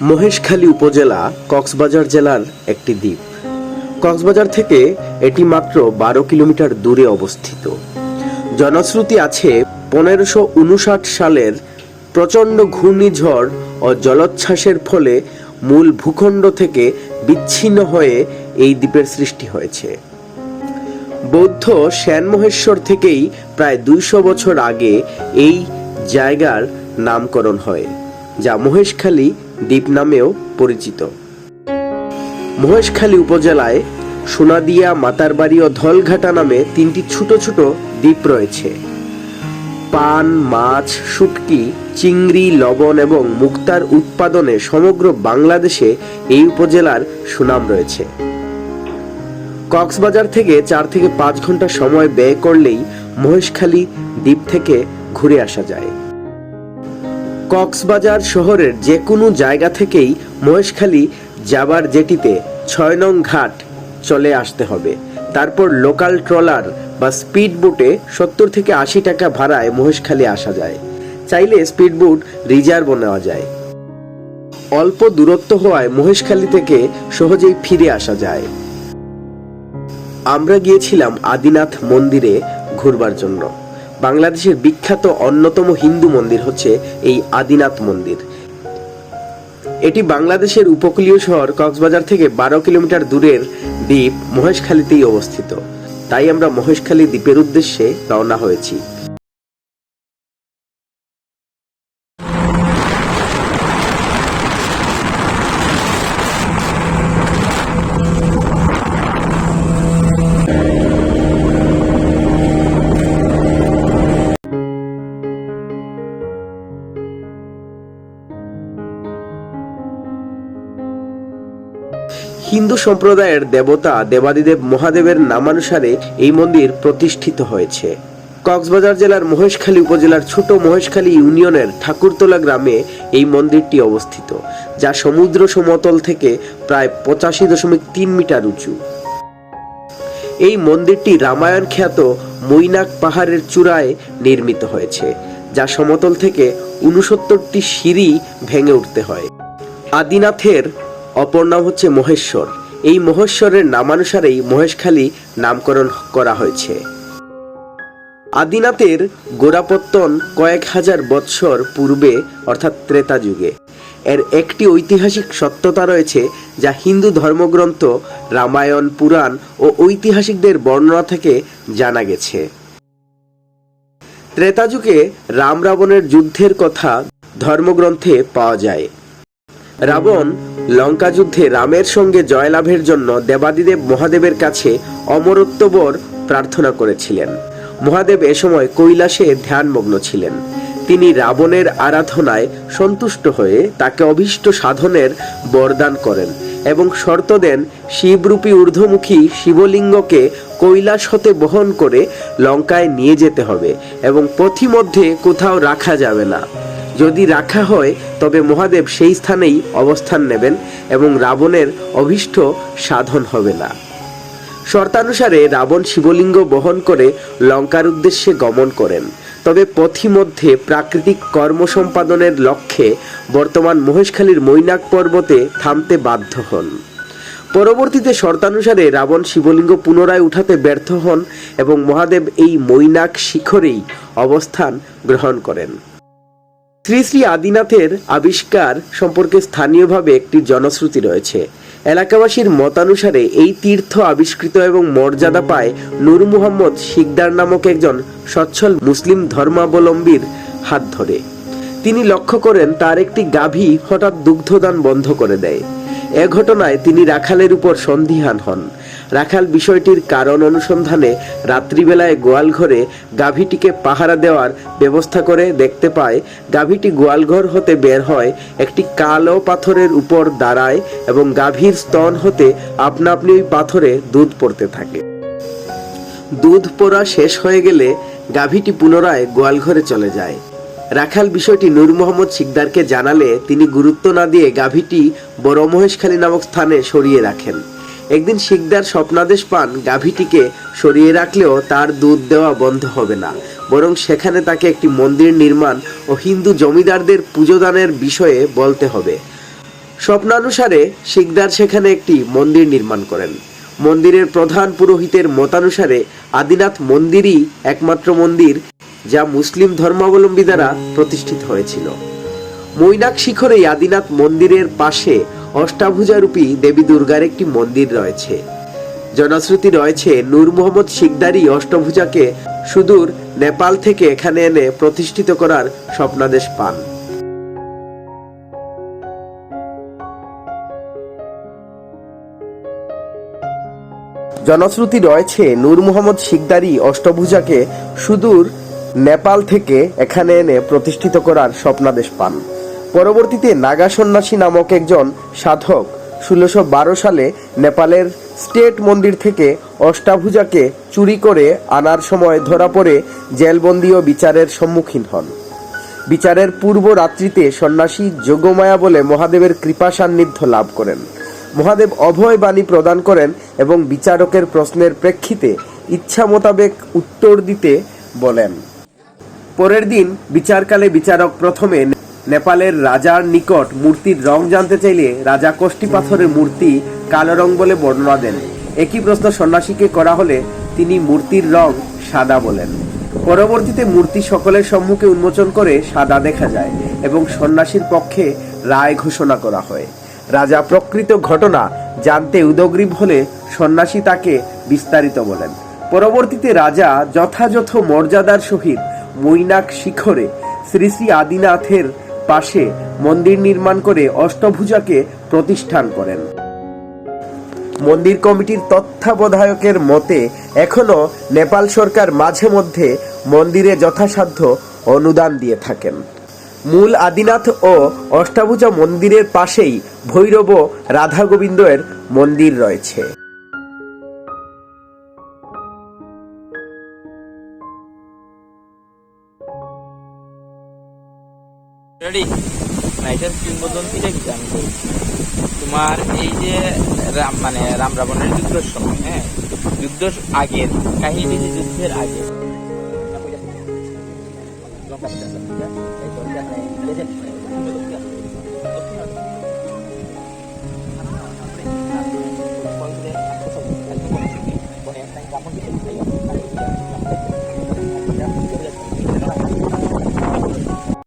মহেশখালী উপজেলা কক্সবাজার জেলার একটি দ্বীপ। কক্সবাজার থেকে এটি মাত্র বারো কিলোমিটার দূরে অবস্থিত। জনশ্রুতি আছে পনেরোশো উনষাট সালের প্রচণ্ড ঘূর্ণিঝড় ও জলোচ্ছ্বাসের ফলে মূল ভূখণ্ড থেকে বিচ্ছিন্ন হয়ে এই দ্বীপের সৃষ্টি হয়েছে। বৌদ্ধ শ্যানমহেশ্বর থেকেই প্রায় দুইশো বছর আগে এই জায়গার নামকরণ হয়, যা মহেশখালী দ্বীপ নামেও পরিচিত। মহেশখালী উপজেলায় সোনাদিয়া মাতারবাড়ি ও ধলঘাটা নামে তিনটি ছোট ছোট দ্বীপ রয়েছে। পান, মাছ, শুটকি, চিংড়ি, লবণ এবং মুক্তার উৎপাদনে সমগ্র বাংলাদেশে এই উপজেলার সুনাম রয়েছে। কক্সবাজার থেকে চার থেকে পাঁচ ঘণ্টা সময় ব্যয় করলেই মহেশখালী দ্বীপ থেকে ঘুরে আসা যায়। কক্সবাজার শহরের যে কোনো জায়গা থেকেই মহেশখালী যাবার জেটিতে ছয় নং ঘাট চলে আসতে হবে। তারপর লোকাল ট্রলার বা স্পিড বোটে সত্তর থেকে আশি টাকা ভাড়ায় মহেশখালী আসা যায়। চাইলে স্পিড বোট রিজার্ভও নেওয়া যায়। অল্প দূরত্ব হওয়ায় মহেশখালী থেকে সহজেই ফিরে আসা যায়। আমরা গিয়েছিলাম আদিনাথ মন্দিরে ঘুরবার জন্য। বাংলাদেশের বিখ্যাত অন্যতম হিন্দু মন্দির হচ্ছে এই আদিনাথ মন্দির। এটি বাংলাদেশের উপকূলীয় শহর কক্সবাজার থেকে বারো কিলোমিটার দূরের দ্বীপ মহেশখালীতেই অবস্থিত। তাই আমরা মহেশখালী দ্বীপের উদ্দেশ্যে রওনা হয়েছি। হিন্দু সম্প্রদায়ের দেবতা দেবাদিদেব মহাদেবের নামানুসারে এই মন্দির প্রতিষ্ঠিত হয়েছে। কক্সবাজার জেলার মহেশখালী উপজেলার ছোট মহেশখালী ইউনিয়নের ঠাকুরতলা গ্রামে এই মন্দিরটি অবস্থিত, যা সমুদ্র সমতল থেকে প্রায় পঁচাশি দশমিক তিন মিটার উঁচু। এই মন্দিরটি রামায়ণ খ্যাত মৈনাক পাহাড়ের চূড়ায় নির্মিত হয়েছে, যা সমতল থেকে উনসত্তরটি সিঁড়ি ভেঙে উঠতে হয়। আদিনাথের অপর নাম হচ্ছে মহেশ্বর। এই মহেশ্বরের নামানুসারেই মহেশখালী নামকরণ করা হয়েছে। আদিনাথের গোড়াপত্তন কয়েক হাজার বৎসর পূর্বে, অর্থাৎ ত্রেতা যুগে। এর একটি ঐতিহাসিক সত্যতা রয়েছে যা হিন্দু ধর্মগ্রন্থ, রামায়ণ, পুরাণ ও ঐতিহাসিকদের বর্ণনা থেকে জানা গেছে। ত্রেতা যুগে রাম রাবণের যুদ্ধের কথা ধর্মগ্রন্থে পাওয়া যায়। রাবণ লঙ্কা যুদ্ধে রামের সঙ্গে জয়লাভের জন্য দেবাদিদেব মহাদেবের কাছে অমরত্ববর প্রার্থনা করেছিলেন। মহাদেব এ সময় কৈলাসে ধ্যানমগ্ন ছিলেন। তিনি রাবণের আরাধনায় সন্তুষ্ট হয়ে তাকে অভীষ্ট সাধনের বরদান করেন এবং শর্ত দেন শিবরূপী ঊর্ধ্বমুখী শিবলিঙ্গকে কৈলাস হতে বহন করে লঙ্কায় নিয়ে যেতে হবে এবং পথিমধ্যে কোথাও রাখা যাবে না। যদি রাখা হয়, তবে মহাদেব সেই স্থানেই অবস্থান নেবেন এবং রাবণের অভীষ্ট সাধন হবে না। শর্তানুসারে রাবণ শিবলিঙ্গ বহন করে লঙ্কার উদ্দেশ্যে গমন করেন। তবে পথিমধ্যে প্রাকৃতিক কর্ম সম্পাদনের লক্ষ্যে বর্তমান মহেশখালীর মৈনাক পর্বতে থামতে বাধ্য হন। পরবর্তীতে শর্তানুসারে রাবণ শিবলিঙ্গ পুনরায় উঠাতে ব্যর্থ হন এবং মহাদেব এই মৈনাক শিখরেই অবস্থান গ্রহণ করেন। শ্রী শ্রী আদিনাথের আবিষ্কার সম্পর্কে স্থানীয়ভাবে একটি জনশ্রুতি রয়েছে। এলাকাবাসীর মতানুসারে এই তীর্থ আবিষ্কৃত এবং মর্যাদা পায় নূর মুহাম্মদ শিকদার নামক একজন সচ্ছল মুসলিম ধর্মাবলম্বীর হাত ধরে। তিনি লক্ষ্য করেন তার একটি গাভী হঠাৎ দুগ্ধদান বন্ধ করে দেয়। এ ঘটনায় তিনি রাখালের উপর সন্দিহান হন। রাখাল বিষয়টির কারণ অনুসন্ধানে রাত্রিবেলায় গোয়াল ঘরে গাভীটিকে পাহারা দেওয়ার ব্যবস্থা করে দেখতে পায়, গাভীটি গোয়ালঘর হতে বের হয়, একটি কালো পাথরের উপর দাঁড়ায় এবং গাভীর স্তন হতে আপনা আপনি ওই পাথরে দুধ পড়তে থাকে। দুধ পড়া শেষ হয়ে গেলে গাভীটি পুনরায় গোয়ালঘরে চলে যায়। রাখাল বিষয়টি নূর মোহাম্মদ শিকদারকে জানালে তিনি গুরুত্ব না দিয়ে গাভীটি বড় মহেশখালী নামক স্থানে সরিয়ে রাখেন। একদিন শিকদার স্বপ্নাদেশ পান গাভীটিকে সরিয়ে রাখলেও তার দুধ দেওয়া বন্ধ হবে না। বরং সেখানে তাকে একটি মন্দির নির্মাণ ও হিন্দু জমিদারদের পুজোদানের বিষয়ে বলতে হবে। স্বপ্নানুসারে শিকদার সেখানে একটি মন্দির নির্মাণ করেন। মন্দিরের প্রধান পুরোহিতের মতানুসারে আদিনাথ মন্দিরই একমাত্র মন্দির যা মুসলিম ধর্মাবলম্বী দ্বারা প্রতিষ্ঠিত হয়েছিল। মৈনাক শিখরে আদিনাথ মন্দিরের পাশে অষ্টাভুজারূপী দেবী দুর্গার একটি মন্দির রয়েছে। জনশ্রুতি রয়েছে, নূর মোহাম্মদ শিকদারি অষ্টভুজাকে সুদূর নেপাল থেকে এখানে এনে প্রতিষ্ঠিত করার স্বপ্নাদেশ পান। জনশ্রুতি রয়েছে, নূর মোহাম্মদ শিকদারি অষ্টভুজাকে সুদূর নেপাল থেকে এখানে এনে প্রতিষ্ঠিত করার স্বপ্নাদেশ পান। পরবর্তীতে নাগা সন্ন্যাসী নামক একজন সাধক ষোলোশো বারো সালে নেপালের স্টেট মন্দির থেকে অষ্টাভুজাকে চুরি করে আনার সময় ধরা পড়ে জেলবন্দি ও বিচারের সম্মুখীন হন। বিচারের পূর্ব রাত্রিতে সন্ন্যাসী যোগমায়া বলে মহাদেবের কৃপা সান্নিধ্য লাভ করেন। মহাদেব অভয় বাণী প্রদান করেন এবং বিচারকের প্রশ্নের প্রেক্ষিতে ইচ্ছা মোতাবেক উত্তর দিতে বলেন। পরের দিন বিচারকালে বিচারক প্রথমে নেপালের রাজার নিকট মূর্তির রং জানতে চাইলে রাজা কষ্টি পাথরের মূর্তি কালো রং বলে বর্ণনা দেন। একই প্রশ্ন সন্ন্যাসীকে করা হলে তিনি মূর্তির রং সাদা বলেন। পরবর্তীতে মূর্তি সকলের সম্মুখে উন্মোচন করে সাদা দেখা যায় এবং সন্ন্যাসীর পক্ষে রায় ঘোষণা করা হয়। রাজা প্রকৃত ঘটনা জানতে উদগ্রীব হলে সন্ন্যাসী তাকে বিস্তারিত বলেন। পরবর্তীতে রাজা যথাযথ মর্যাদার সহিত মৈনাক শিখরে শ্রী শ্রী আদিনাথের পাশে মন্দির নির্মাণ করে অষ্টভুজাকে প্রতিষ্ঠান করেন। মন্দির কমিটির তত্ত্বাবধায়কের মতে এখনও নেপাল সরকার মাঝে মধ্যে মন্দিরে যথাসাধ্য অনুদান দিয়ে থাকেন। মূল আদিনাথ ও অষ্টাভুজা মন্দিরের পাশেই ভৈরব রাধা গোবিন্দের মন্দির রয়েছে। রেডি না এটার কিংবদন্তিটা কি আমি বলছি তোমার এই যে রাম মানে রাম রাবণের যুদ্ধের সময় হ্যাঁ? যুদ্ধ আগের, কাহিনী যুদ্ধের আগে